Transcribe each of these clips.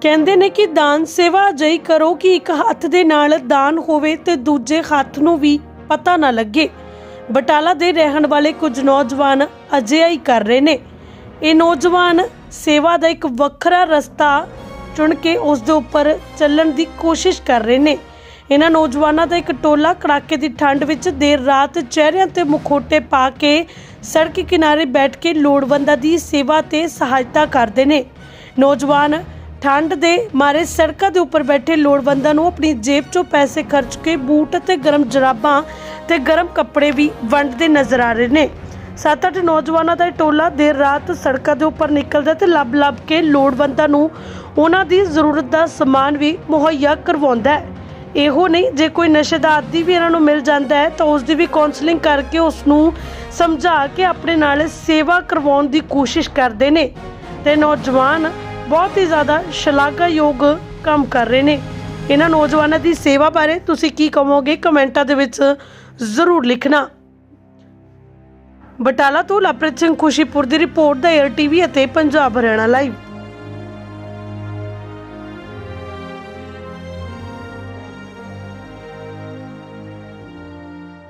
ਕਹਿੰਦੇ ਨੇ ਕਿ ਦਾਨ ਸੇਵਾ ਅਜਿਹੀ ਕਰੋ ਕਿ ਇੱਕ ਹੱਥ ਦੇ ਨਾਲ ਦਾਨ ਹੋਵੇ ਤੇ ਦੂਜੇ ਹੱਥ ਨੂੰ ਵੀ ਪਤਾ ਨਾ ਲੱਗੇ। ਬਟਾਲਾ ਦੇ ਰਹਿਣ ਵਾਲੇ ਕੁਝ ਨੌਜਵਾਨ ਅਜਿਹਾ ਹੀ ਕਰ ਰਹੇ ਨੇ। ਇਹ ਨੌਜਵਾਨ ਸੇਵਾ ਦਾ ਇੱਕ ਵੱਖਰਾ ਰਸਤਾ ਚੁਣ ਕੇ ਉਸ ਦੇ ਉੱਪਰ ਚੱਲਣ ਦੀ ਕੋਸ਼ਿਸ਼ ਕਰ ਰਹੇ ਨੇ। ਇਹਨਾਂ ਨੌਜਵਾਨਾਂ ਦਾ ਇੱਕ ਟੋਲਾ ਕੜਾਕੇ ਦੀ ਠੰਡ ਵਿੱਚ ਦੇਰ ਰਾਤ ਚਿਹਰਿਆਂ ਤੇ ਮੁਖੋਟੇ ਪਾ ਕੇ ਸੜਕ ਕਿਨਾਰੇ ਬੈਠ ਕੇ ਲੋੜਵੰਦਾਂ ਦੀ ਸੇਵਾ ਤੇ ਸਹਾਇਤਾ ਕਰਦੇ ਨੇ। ਨੌਜਵਾਨ ਠੰਡ ਦੇ ਮਾਰੇ ਸੜਕਾਂ ਦੇ ਉੱਪਰ ਬੈਠੇ ਲੋੜਵੰਦਾਂ ਨੂੰ ਆਪਣੀ ਜੇਬ 'ਚੋਂ ਪੈਸੇ ਖਰਚ ਕੇ ਬੂਟ ਅਤੇ ਗਰਮ ਜਰਾਬਾਂ ਤੇ ਗਰਮ ਕੱਪੜੇ ਵੀ ਵੰਡਦੇ ਨਜ਼ਰ ਆ ਰਹੇ ਨੇ। ਸੱਤ ਅੱਠ ਨੌਜਵਾਨਾਂ ਦਾ ਇਹ ਟੋਲਾ ਦੇਰ ਰਾਤ ਸੜਕਾਂ ਦੇ ਉੱਪਰ ਨਿਕਲਦਾ ਤੇ ਲੱਭ-ਲੱਭ ਕੇ ਲੋੜਵੰਦਾਂ ਨੂੰ ਉਹਨਾਂ ਦੀ ਜ਼ਰੂਰਤ ਦਾ ਸਮਾਨ ਵੀ ਮੁਹੱਈਆ ਕਰਵਾਉਂਦਾ ਹੈ। ਇਹੋ ਨਹੀਂ, ਜੇ ਕੋਈ ਨਸ਼ੇ ਦਾ ਆਦੀ ਵੀ ਇਹਨਾਂ ਨੂੰ ਮਿਲ ਜਾਂਦਾ ਹੈ, ਤਾਂ ਉਸ ਦੀ ਵੀ ਕਾਉਂਸਲਿੰਗ ਕਰਕੇ ਉਸ ਨੂੰ ਸਮਝਾ ਕੇ ਆਪਣੇ ਨਾਲ ਸੇਵਾ ਕਰਵਾਉਣ ਦੀ ਕੋਸ਼ਿਸ਼ ਕਰਦੇ ਨੇ। ਤੇ ਨੌਜਵਾਨ ਬਹੁਤ ਹੀ ਜ਼ਿਆਦਾ ਸ਼ਲਾਘਾਯੋਗ ਕੰਮ ਕਰ ਰਹੇ ਨੇ। ਇਹਨਾਂ ਨੌਜਵਾਨਾਂ ਦੀ ਸੇਵਾ ਬਾਰੇ ਤੁਸੀਂ ਕੀ ਕਹੋਗੇ? ਕਮੈਂਟਾਂ ਦੇ ਵਿੱਚ ਜ਼ਰੂਰ ਲਿਖਣਾ। ਬਟਾਲਾ ਤੋਂ ਲਵਪ੍ਰੀਤ ਸਿੰਘ ਖੁਸ਼ੀਪੁਰ ਦੀ ਰਿਪੋਰਟ ਦਾ 에ਅਰ ਟੀਵੀ ਅਤੇ ਪੰਜਾਬ ਹਰਿਆਣਾ ਲਾਈਵ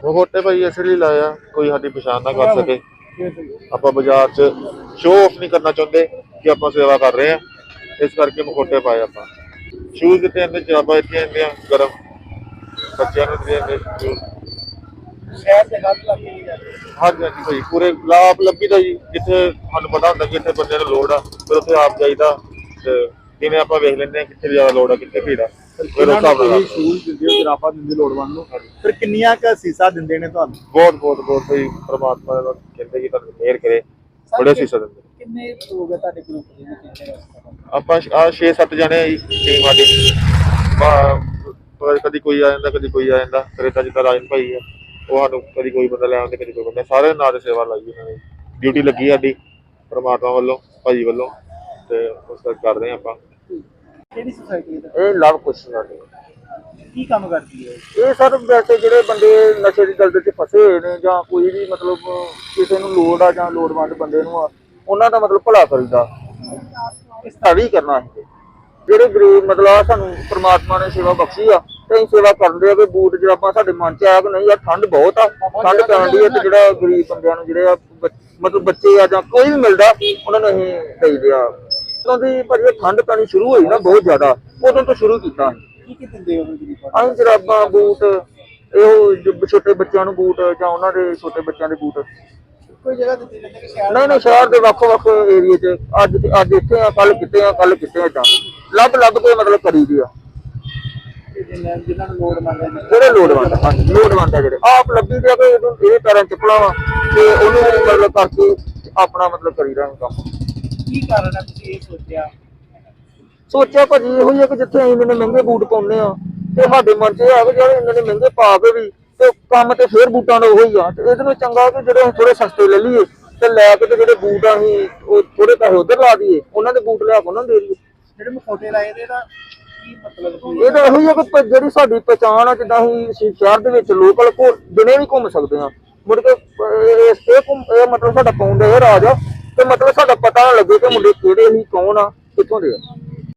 ਮੋਟੇ ਭਾਈ ਇਸ ਲਈ ਲਾਇਆ ਕੋਈ ਸਾਡੀ ਪਛਾਣ ਨਾ ਕਰ ਸਕੇ। ਆਪਾਂ ਬਾਜ਼ਾਰ 'ਚ ਸ਼ੋਅ ਆਫ ਨਹੀਂ ਕਰਨਾ ਚਾਹੁੰਦੇ ਕਿ ਆਪਾਂ ਸੇਵਾ ਕਰ ਰਹੇ ਆ ਇਸ ਕਰਕੇ ਮਖੋਟੇ ਪਾਏ ਆਪਾਂ। ਸ਼ੂਜ਼ ਕਿਤੇ ਆਂਦੇ ਜਰਾਬਾਂ ਇੱਥੇ ਆਂਦੀਆਂ ਗਰਮ। ਬੱਚਿਆਂ ਨੂੰ ਦੇ ਆਂਦੇ ਸ਼ਹਿਰ ਦੇ ਹੱਥ ਲੱਗ ਗਈ ਹੈ ਹਾਂਜੀ ਹਾਂਜੀ ਭਾਈ ਪੂਰੇ ਲਾਪ ਲੱਭੀ ਦਾ ਜੀ ਜਿੱਥੇ ਸਾਨੂੰ ਪਤਾ ਹੁੰਦਾ ਕਿ ਇੱਥੇ ਬੰਦੇ ਨੂੰ ਲੋੜ ਆ ਫਿਰ ਉੱਥੇ ਆਪ ਜਾਈਦਾ ਤੇ ਜਿਵੇਂ ਆਪਾਂ ਵੇਖ ਲੈਂਦੇ ਆ ਕਿੱਥੇ ਜ਼ਿਆਦਾ ਲੋੜ ਆ ਕਿੱਥੇ ਭੀੜ ਆ। ਫਿਰ ਉਸ ਹਿਸਾਬ ਨਾਲ ਸ਼ੂਜ਼ ਦਿੰਦੇ ਹੋ ਜਰਾਫਾ ਦਿੰਦੇ ਲੋੜਵੰਦ ਨੂੰ ਫਿਰ ਕਿੰਨੀਆਂ ਕ ਸੀਸਾ ਦਿੰਦੇ ਨੇ ਤੁਹਾਨੂੰ? ਬਹੁਤ ਬਹੁਤ ਬਹੁਤ ਭਾਈ ਪ੍ਰਮਾਤਮਾ ਦਾ ਕਹਿੰਦੇ ਕਿ ਤੁਹਾਨੂੰ ਮਿਹਰ ਕਰੇ ਬੜੇ ਸੀਸਾ ਦਿੰਦੇ ਕਿੰਨੇ ਲੋਕ ਹੈ ਤੁਹਾਡੇ ਗਰੁੱਪ ਦੇ ਵਿੱਚ ਕਿੰਨੇ ਆਪਾਂ ਆ 6-7 ਜਣੇ ਆ ਜੀ ਟੀਮ ਸਾਡੀ। ਬਾ- ਪਰ ਕਦੀ ਕੋਈ ਆ ਜਾਂਦਾ ਕਦੀ ਕੋਈ ਆ ਜਾਂਦਾ। ਫਿਰ ਏਦਾਂ ਜਿੱਦਾਂ ਰਾਜਨ ਭਾਈ ਆ ਉਹ ਸਾਨੂੰ ਕਦੀ ਕੋਈ ਬੰਦਾ ਲੈ ਆਉਂਦੇ ਕਦੀ ਕੋਈ ਬੰਦਾ। ਸਾਰੇ ਨਾਂ ਤੇ ਸੇਵਾ ਲਾਈ ਉਹਨਾਂ ਨੇ। ਡਿਊਟੀ ਲੱਗੀ ਸਾਡੀ ਪ੍ਰਮਾਤਮਾ ਵੱਲੋਂ ਭਾਈ ਵੱਲੋਂ ਤੇ ਉਸ ਦਾ ਕਰਦੇ ਹਾਂ ਆਪਾਂ। ਕਿਹੜੀ ਸੁਸਾਇਟੀ ਹੈ ਇਹ ਲਵ ਕੁਛ ਸਾਡੇ ਕੀ ਕੰਮ ਕਰਦੀ ਹੈ? ਇਹ ਸਰ ਵੈਸੇ ਜਿਹੜੇ ਬੰਦੇ ਨਸ਼ੇ ਦੀ ਦਲਦਲ 'ਚ ਫਸੇ ਹੋਏ ਨੇ ਜਾਂ ਕੋਈ ਵੀ ਮਤਲਬ ਕਿਸੇ ਨੂੰ ਲੋੜ ਆ ਜਾਂ ਲੋੜਵੰਦ ਬੰਦੇ ਨੂੰ ਆ ਉਹਨਾਂ ਦਾ ਮਤਲਬ ਭਲਾ ਕਰੀਦਾ। ਇਸ ਤਰ੍ਹਾਂ ਵੀ ਕਰਨਾ ਹੈ ਜਿਹੜੇ ਗਰੀਬ ਮਤਲਬ ਆ ਸਾਨੂੰ ਪ੍ਰਮਾਤਮਾ ਨੇ ਸੇਵਾ ਬਖਸ਼ੀ ਆ ਤੇ ਅਸੀਂ ਸੇਵਾ ਕਰਦੇ ਆ ਕਿ ਬੂਟ ਜਰਾਬਾਂ ਸਾਡੇ ਮਨ 'ਚ ਆਇਆ ਕਿ ਨਹੀਂ ਆ ਠੰਡ ਬਹੁਤ ਆ ਠੰਡ ਪੈਣ ਦੀ ਤੇ ਜਿਹੜਾ ਗਰੀਬ ਬੰਦਿਆਂ ਨੂੰ ਜਿਹੜੇ ਆ ਮਤਲਬ ਬੱਚੇ ਆ ਜਾਂ ਕੋਈ ਵੀ ਮਿਲਦਾ ਉਹਨਾਂ ਨੂੰ ਅਸੀਂ ਦੇਈਦੇ ਆ। ਉਦੋਂ ਦੀ ਪਰ ਇਹ ਠੰਡ ਪੈਣੀ ਸ਼ੁਰੂ ਹੋਈ ਨਾ ਬਹੁਤ ਜ਼ਿਆਦਾ ਉਦੋਂ ਤੋਂ ਸ਼ੁਰੂ ਕੀਤਾ ਕੀ ਕੀ ਦਿੰਦੇ ਹੋ ਗਰੀਬਾਂ ਜਰਾਬਾਂ ਬੂਟ ਇਹੋ ਛੋਟੇ ਬੱਚਿਆਂ ਨੂੰ ਬੂਟ ਜਾਂ ਉਹਨਾਂ ਦੇ ਛੋਟੇ ਬੱਚਿਆਂ ਦੇ ਬੂਟ। ਕੋਈ ਜਗ੍ਹਾ ਦਿੱਤੀ ਜਾਂਦੀ ਕਿ ਸ਼ਹਿਰ ਨਹੀਂ ਨਹੀਂ ਸ਼ਹਿਰ ਦੇ ਵੱਖ-ਵੱਖ ਏਰੀਏ 'ਚ ਅੱਜ ਅੱਜ ਇੱਥੇ ਆ ਕੱਲ ਕਿਤੇ ਆ ਕੱਲ ਕਿਤੇ ਆ ਤਾਂ ਲੱਭ ਲੱਭ ਕੇ ਮਤਲਬ ਕਰੀਦੀ ਆ। ਦੇ ਜਿਨ੍ਹਾਂ ਜਿਨ੍ਹਾਂ ਨੂੰ ਲੋੜ ਮੰਗਦੇ ਨੇ। ਜਿਹੜੇ ਆ, ਆ ਜਿਹੜੇ। ਆਪ ਲੱਭੀ ਦੇ ਆ ਕਿ ਇਹਦੇ ਪੈਰਾਂ ਚੱਪਲਾਂ ਵਾ ਤੇ ਉਹਨੂੰ ਮਤਲਬ ਕਰਕੇ ਆਪਣਾ ਮਤਲਬ ਕਰੀਦਾ ਅਸੀਂ ਕੰਮ। ਕੀ ਕਾਰਨ ਹੈ ਤੁਸੀਂ ਇਹ ਸੋਚਿਆ? ਸੋਚਿਆ ਭਾਜੀ ਇਹੋ ਹੀ ਆ ਕਿ ਜਿੱਥੇ ਅਸੀਂ ਇੰਨੇ ਮਹਿੰਗੇ ਬੂਟ ਪਾਉਂਦੇ ਆ ਤੇ ਸਾਡੇ ਮਨ 'ਚ ਇਹ ਆ ਕਿ ਜਿਹੜੇ ਇੰਨੇ ਮਹਿੰਗੇ ਪਾ ਕੇ ਵੀ ਤੇ ਕੰਮ ਤੇ ਫੇਰ ਬੂਟਾਂ ਦਾ ਉਹੀ ਆ। ਤੇ ਇਹਦੇ ਨੂੰ ਚੰਗਾ ਕਿ ਜਿਹੜੇ ਅਸੀਂ ਥੋੜੇ ਸਸਤੇ ਲੈ ਲਈਏ ਤੇ ਲੈ ਕੇ ਤੇ ਜਿਹੜੇ ਬੂਟ ਆ ਅਸੀਂ ਉਹ ਥੋੜੇ ਪੈਸੇ ਉਧਰ ਲਾ ਦਈਏ ਉਹਨਾਂ ਦੇ ਬੂਟ ਲਿਆ ਕੇ ਉਹਨਾਂ ਨੂੰ ਦੇ ਦਈਏ। ਜਿਹੜੇ ਮਖੌਟੇ ਲਾਏ ਦੇ ਦਾ ਕੀ ਮਤਲਬ ਕੀ ਇਹ ਤਾਂ ਇਹੋ ਹੀ ਆ ਕਿ ਜਿਹੜੀ ਸਾਡੀ ਪਛਾਣ ਆ ਜਿੱਦਾਂ ਅਸੀਂ ਸ਼ਹਿਰ ਦੇ ਵਿੱਚ ਲੋਕਲ ਕੋ ਦਿਨੇ ਵੀ ਘੁੰਮ ਸਕਦੇ ਆ ਮੁੜ ਕੇ ਅਹ, ਇਹ ਮਤਲਬ ਸਾਡਾ ਪਾਉਂਦਾ ਇਹ ਰਾਜ ਤੇ ਮਤਲਬ ਸਾਡਾ ਪਤਾ ਨਾ ਲੱਗੇ ਕਿ ਮੁੰਡੇ ਕਿਹੜੇ ਸੀ ਕੌਣ ਆ ਕਿੱਥੋਂ ਦੇ ਆ।